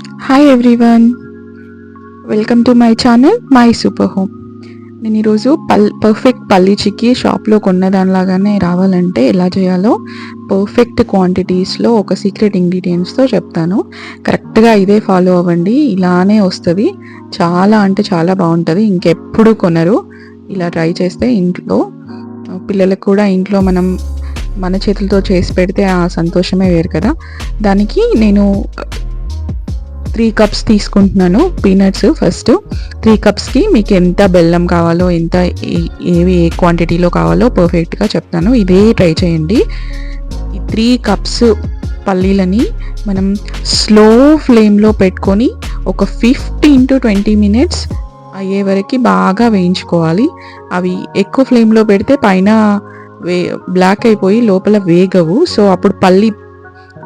Hi everyone welcome to my channel my super home నేను ఈరోజు పల్ పర్ఫెక్ట్ పల్లి చిక్కీ షాప్లో కొన్న దానిలాగానే రావాలంటే ఎలా చేయాలో పర్ఫెక్ట్ క్వాంటిటీస్లో ఒక సీక్రెట్ ఇంగ్రీడియంట్స్తో చెప్తాను. కరెక్ట్గా ఇదే ఫాలో అవ్వండి. ఇలానే వస్తుంది. చాలా అంటే చాలా బాగుంటుంది. ఇంకెప్పుడు కొనరు. ఇలా ట్రై చేస్తే ఇంట్లో పిల్లలకు కూడా ఇంట్లో మనం మన చేతులతో చేసి పెడితే ఆ సంతోషమే వేరు కదా. దానికి నేను త్రీ కప్స్ తీసుకుంటున్నాను. పీనట్స్ ఫస్ట్ త్రీ కప్స్కి మీకు ఎంత బెల్లం కావాలో ఎంత ఏవి ఏ క్వాంటిటీలో కావాలో పర్ఫెక్ట్గా చెప్తాను. ఇదే ట్రై చేయండి. ఈ త్రీ కప్స్ పల్లీలని మనం స్లో ఫ్లేమ్లో పెట్టుకొని ఒక ఫిఫ్టీన్ టు ట్వంటీ మినిట్స్ అయ్యే వరకు బాగా వేయించుకోవాలి. అవి ఎక్కువ ఫ్లేమ్లో పెడితే పైన వే బ్లాక్ అయిపోయి లోపల వేగవు. సో అప్పుడు పల్లి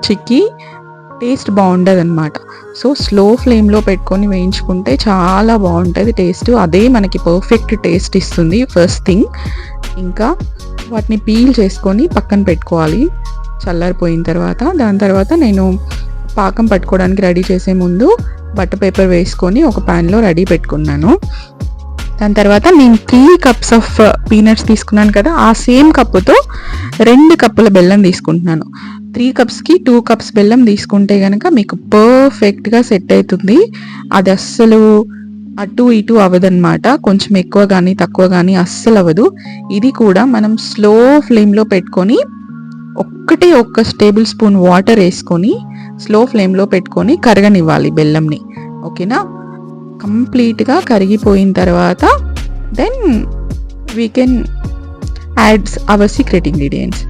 చిక్కి టేస్ట్ బాగుండదు అనమాట సో స్లో ఫ్లేమ్లో పెట్టుకొని వేయించుకుంటే చాలా బాగుంటుంది టేస్ట్. అదే మనకి పర్ఫెక్ట్ టేస్ట్ ఇస్తుంది ఫస్ట్ థింగ్ ఇంకా వాటిని పీల్ చేసుకొని పక్కన పెట్టుకోవాలి. చల్లారిపోయిన తర్వాత దాని తర్వాత నేను పాకం పట్టుకోవడానికి రెడీ చేసే ముందు బట్టర్ పేపర్ వేసుకొని ఒక ప్యాన్లో రెడీ పెట్టుకున్నాను. దాని తర్వాత నేను three cups of uh, peanuts తీసుకున్నాను కదా ఆ సేమ్ కప్పుతో రెండు కప్పుల బెల్లం తీసుకుంటున్నాను. త్రీ కప్స్కి టూ కప్స్ బెల్లం తీసుకుంటే కనుక మీకు పర్ఫెక్ట్గా సెట్ అవుతుంది. అది అస్సలు అటు ఇటు అవ్వదన్నమాట. కొంచెం ఎక్కువ కానీ తక్కువ కానీ అస్సలు అవ్వదు. ఇది కూడా మనం స్లో ఫ్లేమ్లో పెట్టుకొని ఒక్కటే ఒక్క టేబుల్ స్పూన్ వాటర్ వేసుకొని స్లో ఫ్లేమ్లో పెట్టుకొని కరగనివ్వాలి బెల్లంని. ఓకేనా? కంప్లీట్గా కరిగిపోయిన తర్వాత then we can adds our secret ingredients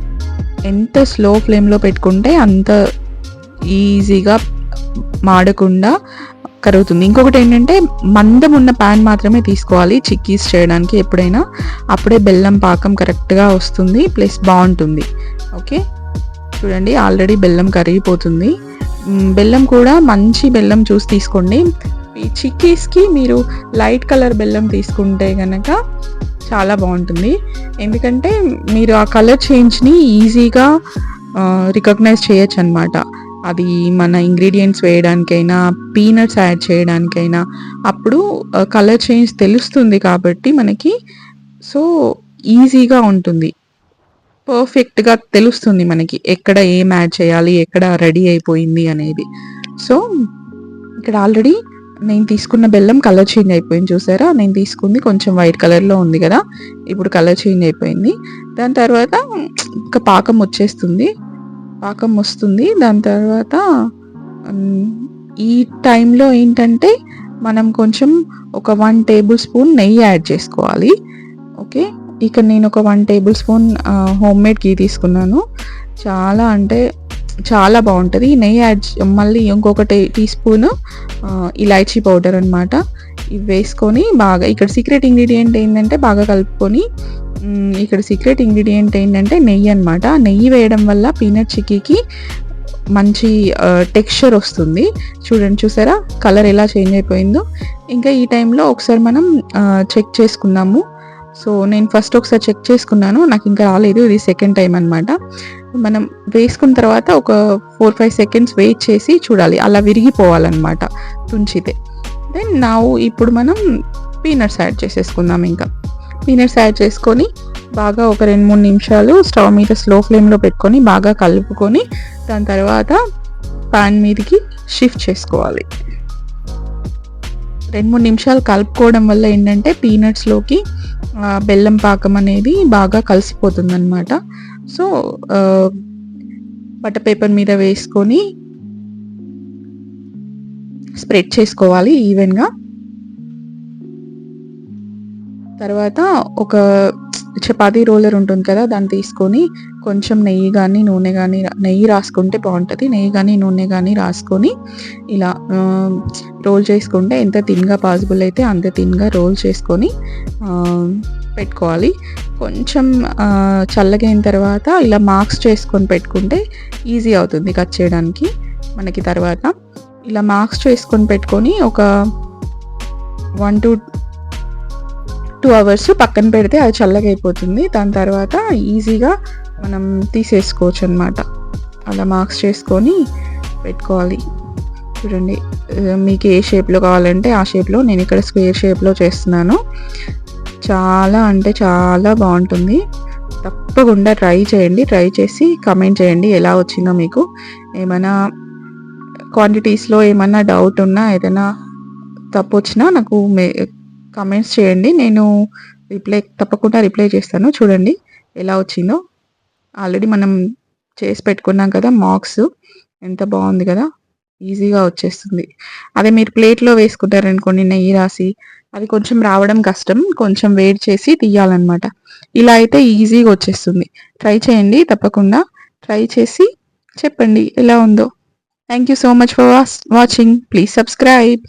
ఎంత స్లో ఫ్లేమ్లో పెట్టుకుంటే అంత ఈజీగా మాడకుండా కరుగుతుంది. ఇంకొకటి ఏంటంటే మందం ఉన్న ప్యాన్ మాత్రమే తీసుకోవాలి. చిక్కీస్ చేయడానికి ఎప్పుడైనా. అప్పుడే బెల్లం పాకం కరెక్ట్గా వస్తుంది ప్లస్ బాగుంటుంది. ఓకే? చూడండి ఆల్రెడీ బెల్లం కరిగిపోతుంది. బెల్లం కూడా మంచి బెల్లం చూసి తీసుకోండి. చిక్కీస్కి మీరు లైట్ కలర్ బెల్లం తీసుకుంటే కనుక చాలా బాగుంటుంది. ఎందుకంటే మీరు ఆ కలర్ చేంజ్ని ఈజీగా రికగ్నైజ్ చేయొచ్చు అనమాట అది మన ఇంగ్రీడియంట్స్ వేయడానికైనా పీనట్స్ యాడ్ చేయడానికైనా. అప్పుడు కలర్ చేంజ్ తెలుస్తుంది కాబట్టి మనకి సో ఈజీగా ఉంటుంది. పర్ఫెక్ట్గా తెలుస్తుంది మనకి ఎక్కడ ఏం యాడ్ చేయాలి ఎక్కడ రెడీ అయిపోయింది అనేది. సో ఇక్కడ ఆల్రెడీ నేను తీసుకున్న బెల్లం కలర్ చేంజ్ అయిపోయింది చూసారా? నేను తీసుకుంది కొంచెం వైట్ కలర్లో ఉంది కదా ఇప్పుడు కలర్ చేంజ్ అయిపోయింది. దాని తర్వాత ఇంకా పాకం వచ్చేస్తుంది పాకం వస్తుంది. దాని తర్వాత ఈ టైంలో ఏంటంటే మనం కొంచెం ఒక వన్ టేబుల్ స్పూన్ నెయ్యి యాడ్ చేసుకోవాలి. ఓకే? ఇక నేను ఒక one table spoon home made ghee తీసుకున్నాను. చాలా అంటే చాలా బాగుంటుంది. నెయ్యి యాడ్ మళ్ళీ ఇంకొకటి టీ స్పూన్ ఇలాచీ పౌడర్ అనమాట ఇవి వేసుకొని బాగా ఇక్కడ సీక్రెట్ ఇంగ్రీడియంట్ ఏంటంటే బాగా కలుపుకొని ఇక్కడ సీక్రెట్ ఇంగ్రీడియంట్ ఏంటంటే నెయ్యి అనమాట నెయ్యి వేయడం వల్ల పీనట్ చిక్కీకి మంచి టెక్స్చర్ వస్తుంది. చూడండి చూసారా? కలర్ ఎలా చేంజ్ అయిపోయిందో. ఇంకా ఈ టైంలో ఒకసారి మనం చెక్ చేసుకుందాము. సో నేను ఫస్ట్ ఒకసారి చెక్ చేసుకున్నాను. నాకు ఇంకా రాలేదు. ఇది సెకండ్ టైం అనమాట మనం వేసుకున్న తర్వాత ఒక ఫోర్ ఫైవ్ సెకండ్స్ వెయిట్ చేసి చూడాలి. అలా విరిగిపోవాలన్నమాట తుంచితే. దెన్ నా ఇప్పుడు మనం పీనట్స్ యాడ్ చేసేసుకుందాం ఇంకా. పీనట్స్ యాడ్ చేసుకొని బాగా ఒక రెండు మూడు నిమిషాలు స్టవ్ మీద స్లో ఫ్లేమ్లో పెట్టుకొని బాగా కలుపుకొని దాని తర్వాత పాన్ మీదకి షిఫ్ట్ చేసుకోవాలి. రెండు మూడు నిమిషాలు కలుపుకోవడం వల్ల ఏంటంటే పీనట్స్లోకి బెల్లం పాకం అనేది బాగా కలిసిపోతుందన్నమాట. సో బట్ట పేపర్ మీద వేసుకొని స్ప్రెడ్ చేసుకోవాలి ఈవెన్గా తర్వాత ఒక చపాతీ రోలర్ ఉంటుంది కదా దాన్ని తీసుకొని కొంచెం నెయ్యి కానీ నూనె కానీ నెయ్యి రాసుకుంటే బాగుంటుంది. నెయ్యి కానీ నూనె కానీ రాసుకొని ఇలా రోల్ చేసుకుంటే ఎంత తిన్గా పాసిబుల్ అయితే అంత తిన్గా రోల్ చేసుకొని పెట్టుకోవాలి. కొంచెం చల్లగైన తర్వాత ఇలా మార్క్స్ చేసుకొని పెట్టుకుంటే ఈజీ అవుతుంది కట్ చేయడానికి మనకి తర్వాత. ఇలా మార్క్స్ చేసుకొని పెట్టుకొని ఒక వన్ టూ టూ అవర్స్ పక్కన పెడితే అది చల్లగా అయిపోతుంది దాని తర్వాత ఈజీగా మనం తీసేసుకోవచ్చు అనమాట అలా మార్క్స్ చేసుకొని పెట్టుకోవాలి. చూడండి మీకు ఏ షేప్లో కావాలంటే ఆ షేప్లో నేను ఇక్కడ స్క్వేర్ షేప్లో చేస్తున్నాను. చాలా అంటే చాలా బాగుంటుంది. తప్పకుండా ట్రై చేయండి. ట్రై చేసి కమెంట్ చేయండి ఎలా వచ్చిందో మీకు. ఏమైనా క్వాంటిటీస్లో ఏమైనా డౌట్ ఉన్నా ఏదైనా తప్పు వచ్చినా నాకు మే కమెంట్స్ చేయండి. నేను రిప్లై తప్పకుండా రిప్లై చేస్తాను. చూడండి ఎలా వచ్చిందో. ఆల్రెడీ మనం చేసి పెట్టుకున్నాం కదా మార్క్స్ ఎంత బాగుంది కదా. ఈజీగా వచ్చేస్తుంది. అదే మీరు ప్లేట్లో వేసుకుంటారనుకోండి నెయ్యి రాసి అది కొంచెం రావడం కష్టం. కొంచెం వేడి చేసి తీయాలన్నమాట. ఇలా అయితే ఈజీగా వచ్చేస్తుంది. ట్రై చేయండి తప్పకుండా ట్రై చేసి చెప్పండి ఎలా ఉందో. Thank you so much for watching please subscribe